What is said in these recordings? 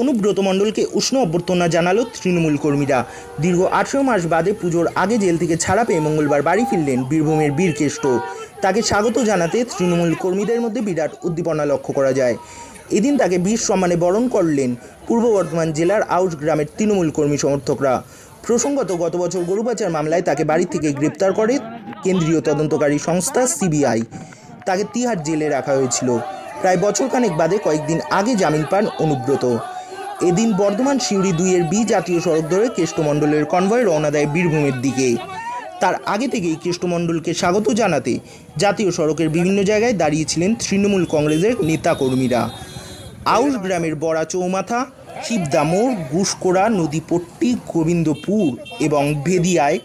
অনুব্রত মণ্ডলকে উষ্ণ অভ্যর্থনা জানালো তৃণমূল কর্মীরা। দীর্ঘ আঠেরো মাস বাদে পুজোর আগে জেল থেকে ছাড়া পেয়ে মঙ্গলবার বাড়ি ফিরলেন বীরভূমের বীরকেষ্ট তাকে স্বাগত জানাতে তৃণমূল কর্মীদের মধ্যে বিরাট উদ্দীপনা লক্ষ্য করা যায়। এদিন তাকে বীর সম্মানে বরণ করলেন পূর্ব বর্ধমান জেলার আউশ গ্রামের তৃণমূল কর্মী সমর্থকরা। প্রসঙ্গত, গত বছর গরু পাচার মামলায় তাকে বাড়ি থেকে গ্রেপ্তার করে কেন্দ্রীয় তদন্তকারী সংস্থা সিবিআই। তাকে তিহার জেলে রাখা হয়েছিল। প্রায় বছরখানেক বাদে কয়েকদিন আগে জামিন পান অনুব্রত। এদিন বর্ধমান সিউড়ি দুইয়ের বি জাতীয় সড়ক ধরে কেষ্টমণ্ডলের কনভয় রওনা দেয় বীরভূমের দিকে। তার আগে থেকেই কেষ্টমণ্ডলকে স্বাগত জানাতে জাতীয় সড়কের বিভিন্ন জায়গায় দাঁড়িয়েছিলেন তৃণমূল কংগ্রেসের নেতাকর্মীরা। আউশ গ্রামের বড়া চৌমাথা শিবদামোড় গুসকোড়া, নদীপট্টি, গোবিন্দপুর এবং ভেদিয়ায়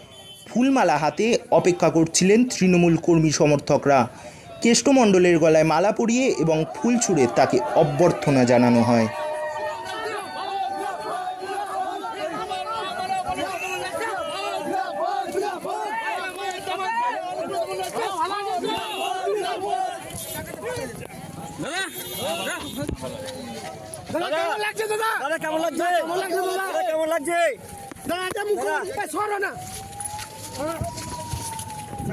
ফুলমালা হাতে অপেক্ষা করছিলেন তৃণমূল কর্মী সমর্থকরা। কেষ্টমণ্ডলের গলায় মালা পরিয়ে এবং ফুল ছুঁড়ে তাকে অভ্যর্থনা জানানো হয়। দাদা কেমন লাগছে দাদা? দাদা কেমন লাগছে? কেমন লাগছে দাদা? দাদা কেমন লাগছে? দাদা এটা মুখ্যমন্ত্রী এই সরো না।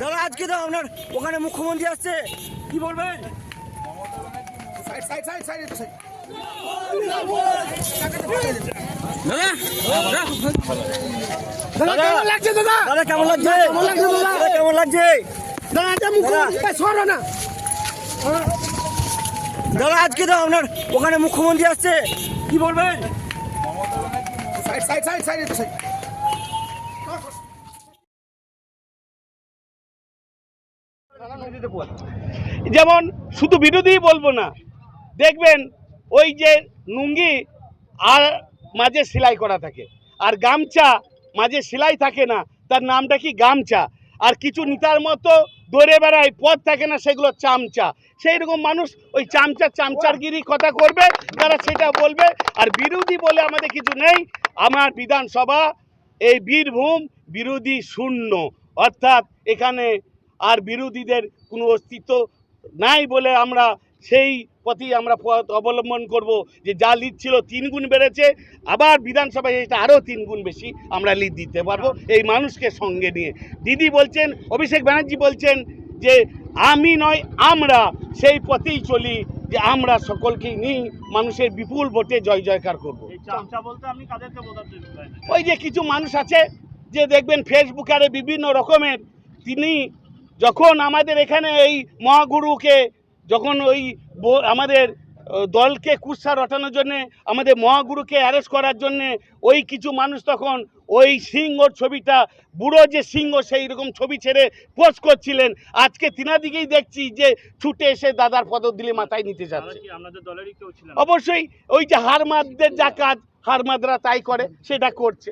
দাদা আজকে তো আপনার ওখানে মুখ্যমন্ত্রী আসছে। কি বলবেন? Side side side side side. দাদা কেমন লাগছে দাদা? দাদা কেমন লাগছে? কেমন লাগছে দাদা? কেমন লাগছে? দাদা এটা মুখ্যমন্ত্রী সরো না। দাদা আজকে তো আপনার ওখানে মুখ্যমন্ত্রী আসছে। কি বলবেন? Side side side side side. যেমন শুধু বিরোধী বলব না দেখবেন ওই যে লুঙ্গি আর মাঝে সেলাই করা থাকে আর গামছা মাঝে সেলাই থাকে না তার নামটা কি গামছা? আর কিছু নিতার মতো দৌড়ে বেড়ায়, পথ থাকে না সেগুলো চামচা। সেই রকম মানুষ ওই চামচা চামচারগিরি কথা করবে, তারা সেটা বলবে, আর বিরোধী বলে আমাদের কিছু নেই। আমার বিধানসভা এই বীরভূম বিরোধী শূন্য। অর্থাৎ এখানে আর বিরোধীদের কোনো অস্তিত্ব নাই বলে আমরা সেই পথেই আমরা পথ অবলম্বন করব যে যা লিড ছিল তিন গুণ বেড়েছে আবার বিধানসভায় এটা আরও তিন গুণ বেশি আমরা লিড দিতে পারব এই মানুষকে সঙ্গে নিয়ে। দিদি বলছেন অভিষেক ব্যানার্জি বলছেন যে আমি নয় আমরা সেই পথেই চলি যে আমরা সকলকে নিই মানুষের বিপুল ভোটে জয় জয়কার করব। ওই যে কিছু মানুষ আছে যে দেখবেন ফেসবুক আরে বিভিন্ন রকমের তিনি যখন আমাদের এখানে এই মহাগুরুকে যখন ওই আমাদের দলকে কুৎসা রটানোর জন্যে আমাদের মহাগুরুকে অ্যারেস্ট করার জন্যে ওই কিছু মানুষ তখন ওই সিংহর ছবিটা বুড়ো যে সিংহ সেই রকম ছবি ছেড়ে পোস্ট করছিলেন। আজকে তিনাদিকেই দেখছি যে ছুটে এসে দাদার পদদিলে মাথায় নিতে যাচ্ছে। অবশ্যই ওই যে হারমাদদের যা কাজ হারমাদরা তাই করে সেটা করছে।